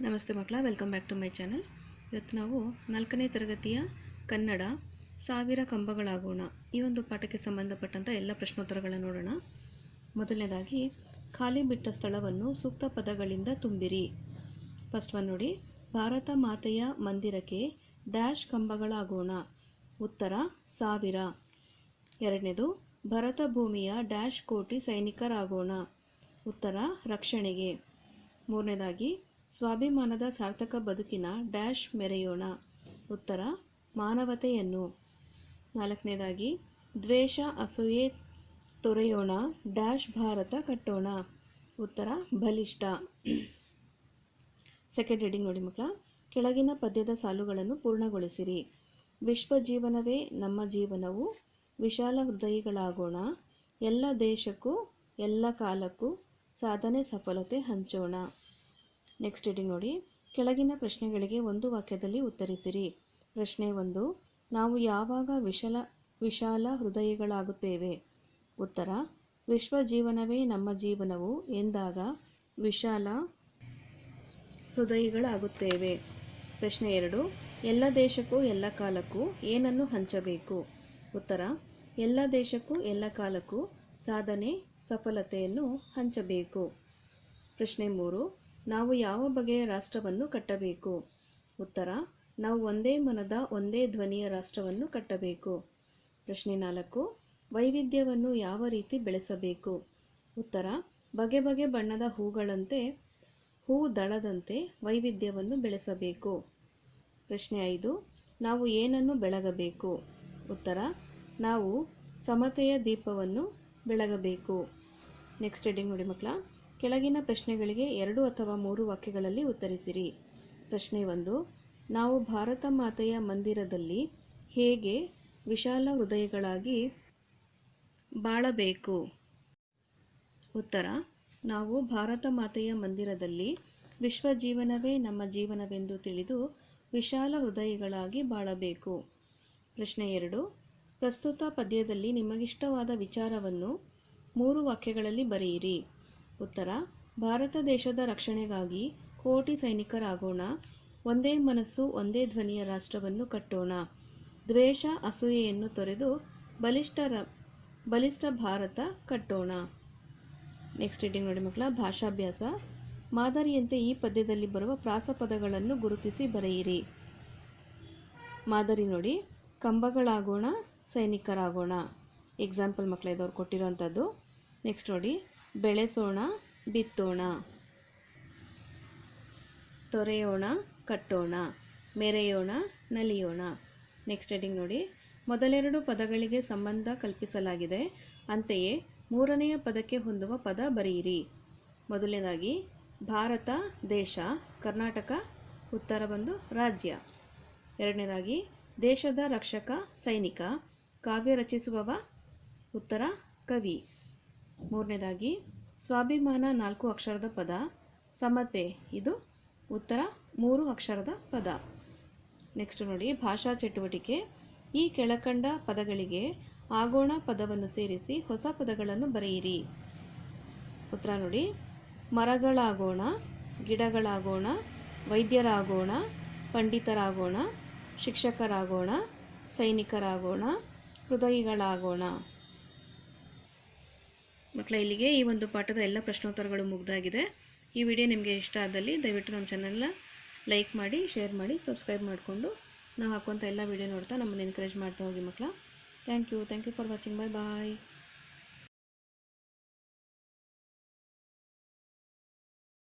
ನಮಸ್ತೆ ಮಕ್ಕಳ, welcome back to my channel. ಇವತ್ತು ನಾವು ನಾಲ್ಕನೇ ತರಗತಿಯ ಕನ್ನಡ ಸಾವಿರ ಕಂಬಗಳಾಗೋಣ. ಈ ಒಂದು ಪಾಠಕ್ಕೆ ಸಂಬಂಧಪಟ್ಟಂಥ ಎಲ್ಲ ಪ್ರಶ್ನೋತ್ತರಗಳನ್ನು ನೋಡೋಣ. ಮೊದಲನೇದಾಗಿ, ಖಾಲಿ ಬಿಟ್ಟ ಸ್ಥಳವನ್ನು ಸೂಕ್ತ ಪದಗಳಿಂದ ತುಂಬಿರಿ. ಫಸ್ಟ್ ಒನ್ ನೋಡಿ, ಭಾರತ ಮಾತೆಯ ಮಂದಿರಕ್ಕೆ ಡ್ಯಾಶ್ ಕಂಬಗಳಾಗೋಣ. ಉತ್ತರ, ಸಾವಿರ. ಎರಡನೇದು, ಭರತ ಭೂಮಿಯ ಡ್ಯಾಶ್ ಕೋಟಿ ಸೈನಿಕರಾಗೋಣ. ಉತ್ತರ, ರಕ್ಷಣೆಗೆ. ಮೂರನೇದಾಗಿ ಸ್ವಾಭಿಮಾನದ ಸಾರ್ಥಕ ಬದುಕಿನ ಡ್ಯಾಶ್ ಮೆರೆಯೋಣ. ಉತ್ತರ, ಮಾನವತೆಯನ್ನು. ನಾಲ್ಕನೇದಾಗಿ, ದ್ವೇಷ, ಅಸೂಯೆ ತೊರೆಯೋಣ, ಡ್ಯಾಶ್ ಭಾರತ ಕಟ್ಟೋಣ. ಉತ್ತರ, ಬಲಿಷ್ಠ. ಸೆಕೆಂಡ್ ರೀಡಿಂಗ್ ನೋಡಿ ಮಕ್ಕಳ, ಕೆಳಗಿನ ಪದ್ಯದ ಸಾಲುಗಳನ್ನು ಪೂರ್ಣಗೊಳಿಸಿರಿ. ವಿಶ್ವ ಜೀವನವೇ ನಮ್ಮ ಜೀವನವು. ವಿಶಾಲ ಹೃದಯಿಗಳಾಗೋಣ. ಎಲ್ಲ ದೇಶಕ್ಕೂ, ಎಲ್ಲ ಕಾಲಕ್ಕೂ ಸಾಧನೆ ಸಫಲತೆ ಹಂಚೋಣ. ನೆಕ್ಸ್ಟ್ ರೀಡಿಂಗ್ ನೋಡಿ. ಕೆಳಗಿನ ಪ್ರಶ್ನೆಗಳಿಗೆ ಒಂದು ವಾಕ್ಯದಲ್ಲಿ ಉತ್ತರಿಸಿರಿ. ಪ್ರಶ್ನೆ ಒಂದು, ನಾವು ಯಾವಾಗ ವಿಶಾಲ ವಿಶಾಲ ಹೃದಯಿಗಳಾಗುತ್ತೇವೆ? ಉತ್ತರ ವಿಶ್ವ ಜೀವನವೇ ನಮ್ಮ ಜೀವನವು ಎಂದಾಗ ವಿಶಾಲ ಹೃದಯಿಗಳಾಗುತ್ತೇವೆ. ಪ್ರಶ್ನೆ ಎರಡು, ಎಲ್ಲ ದೇಶಕ್ಕೂ ಎಲ್ಲ ಕಾಲಕ್ಕೂ ಏನನ್ನು ಹಂಚಬೇಕು? ಉತ್ತರ, ಎಲ್ಲ ದೇಶಕ್ಕೂ ಎಲ್ಲ ಕಾಲಕ್ಕೂ ಸಾಧನೆ, ಸಫಲತೆಯನ್ನು ಹಂಚಬೇಕು. ಪ್ರಶ್ನೆ ಮೂರು ನಾವು ಯಾವ ಬಗೆಯ ರಾಷ್ಟ್ರವನ್ನು ಕಟ್ಟಬೇಕು? ಉತ್ತರ, ನಾವು ಒಂದೇ ಮನದ ಒಂದೇ ಧ್ವನಿಯ ರಾಷ್ಟ್ರವನ್ನು ಕಟ್ಟಬೇಕು. ಪ್ರಶ್ನೆ ನಾಲ್ಕು, ವೈವಿಧ್ಯವನ್ನು ಯಾವ ರೀತಿ ಬೆಳೆಸಬೇಕು? ಉತ್ತರ, ಬಗೆ ಬಗೆ ಬಣ್ಣದ ಹೂಗಳಂತೆ, ಹೂ ದಳದಂತೆ ವೈವಿಧ್ಯವನ್ನು ಬೆಳೆಸಬೇಕು. ಪ್ರಶ್ನೆ ಐದು, ನಾವು ಏನನ್ನು ಬೆಳಗಬೇಕು? ಉತ್ತರ, ನಾವು ಸಮತೆಯ ದೀಪವನ್ನು ಬೆಳಗಬೇಕು. ನೆಕ್ಸ್ಟ್ ರೀಡಿಂಗ್ ನೋಡಿ ಮಕ್ಕಳ. ಕೆಳಗಿನ ಪ್ರಶ್ನೆಗಳಿಗೆ ಎರಡು ಅಥವಾ ಮೂರು ವಾಕ್ಯಗಳಲ್ಲಿ ಉತ್ತರಿಸಿರಿ. ಪ್ರಶ್ನೆ ಒಂದು, ನಾವು ಭಾರತ ಮಾತೆಯ ಮಂದಿರದಲ್ಲಿ ಹೇಗೆ ವಿಶಾಲ ಹೃದಯಗಳಾಗಿ ಬಾಳಬೇಕು? ಉತ್ತರ, ನಾವು ಭಾರತ ಮಾತೆಯ ಮಂದಿರದಲ್ಲಿ ವಿಶ್ವ ಜೀವನವೇ ನಮ್ಮ ಜೀವನವೆಂದು ತಿಳಿದು ವಿಶಾಲ ಹೃದಯಗಳಾಗಿ ಬಾಳಬೇಕು. ಪ್ರಶ್ನೆ ಎರಡು, ಪ್ರಸ್ತುತ ಪದ್ಯದಲ್ಲಿ ನಿಮಗಿಷ್ಟವಾದ ವಿಚಾರವನ್ನು ಮೂರು ವಾಕ್ಯಗಳಲ್ಲಿ ಬರೆಯಿರಿ. ಉತ್ತರ, ಭಾರತ ದೇಶದ ರಕ್ಷಣೆಗಾಗಿ ಕೋಟಿ ಸೈನಿಕರಾಗೋಣ, ಒಂದೇ ಮನಸ್ಸು, ಒಂದೇ ಧ್ವನಿಯ ರಾಷ್ಟ್ರವನ್ನು ಕಟ್ಟೋಣ. ದ್ವೇಷ, ಅಸೂಯೆಯನ್ನು ತೊರೆದು ಬಲಿಷ್ಠರ ಬಲಿಷ್ಠ ಭಾರತ ಕಟ್ಟೋಣ. ನೆಕ್ಸ್ಟ್ ರೀಡಿಂಗ್ ನೋಡಿ ಮಕ್ಕಳ, ಭಾಷಾಭ್ಯಾಸ. ಮಾದರಿಯಂತೆ ಈ ಪದ್ಯದಲ್ಲಿ ಬರುವ ಪ್ರಾಸಪದಗಳನ್ನು ಗುರುತಿಸಿ ಬರೆಯಿರಿ. ಮಾದರಿ ನೋಡಿ, ಕಂಬಗಳಾಗೋಣ, ಸೈನಿಕರಾಗೋಣ. ಎಕ್ಸಾಂಪಲ್ ಮಕ್ಕಳ ಇದವ್ರು ಕೊಟ್ಟಿರೋವಂಥದ್ದು ನೆಕ್ಸ್ಟ್ ನೋಡಿ ಬೆಳೆಸೋಣ, ಬಿತ್ತೋಣ. ತೊರೆಯೋಣ, ಕಟ್ಟೋಣ. ಮೆರೆಯೋಣ, ನಲಿಯೋಣ. ನೆಕ್ಸ್ಟ್ ಹೆಡಿಂಗ್ ನೋಡಿ. ಮೊದಲೆರಡು ಪದಗಳಿಗೆ ಸಂಬಂಧ ಕಲ್ಪಿಸಲಾಗಿದೆ. ಅಂತೆಯೇ ಮೂರನೆಯ ಪದಕ್ಕೆ ಹೊಂದುವ ಪದ ಬರೆಯಿರಿ. ಮೊದಲನೇದಾಗಿ, ಭಾರತ, ದೇಶ, ಕರ್ನಾಟಕ, ಉತ್ತರ ಬಂದು ರಾಜ್ಯ. ಎರಡನೇದಾಗಿ, ದೇಶದ ರಕ್ಷಕ, ಸೈನಿಕ. ಕಾವ್ಯ ರಚಿಸುವವ, ಉತ್ತರ, ಕವಿ. ಮೂರನೇದಾಗಿ, ಸ್ವಾಭಿಮಾನ ನಾಲ್ಕು ಅಕ್ಷರದ ಪದ. ಸಮತೆ, ಇದು ಉತ್ತರ ಮೂರು ಅಕ್ಷರದ ಪದ. ನೆಕ್ಸ್ಟ್ ನೋಡಿ, ಭಾಷಾ ಚಟುವಟಿಕೆ. ಈ ಕೆಳಕಂಡ ಪದಗಳಿಗೆ ಆಗೋಣ ಪದವನ್ನು ಸೇರಿಸಿ ಹೊಸ ಪದಗಳನ್ನು ಬರೆಯಿರಿ. ಉತ್ತರ ನೋಡಿ, ಮರಗಳಾಗೋಣ, ಗಿಡಗಳಾಗೋಣ, ವೈದ್ಯರಾಗೋಣ, ಪಂಡಿತರಾಗೋಣ, ಶಿಕ್ಷಕರಾಗೋಣ, ಸೈನಿಕರಾಗೋಣ, ಹೃದಯಿಗಳಾಗೋಣ. ಮಕ್ಕಳ ಇಲ್ಲಿಗೆ ಈ ಒಂದು ಪಾಠದ ಎಲ್ಲ ಪ್ರಶ್ನೋತ್ತರಗಳು ಮುಗ್ದಾಗಿದೆ. ಈ ವಿಡಿಯೋ ನಿಮಗೆ ಇಷ್ಟ ಆದಲ್ಲಿ ದಯವಿಟ್ಟು ನಮ್ಮ ಚಾನಲ್ನ ಲೈಕ್ ಮಾಡಿ ಶೇರ್ ಮಾಡಿ ಸಬ್ಸ್ಕ್ರೈಬ್ ಮಾಡಿಕೊಂಡು ನಾವು ಹಾಕುವಂಥ ಎಲ್ಲ ವಿಡಿಯೋ ನೋಡ್ತಾ ನಮ್ಮನ್ನು ಎನ್ಕರೇಜ್ ಮಾಡ್ತಾ ಹೋಗಿ ಮಕ್ಕಳ. Thank you thank you for watching bye bye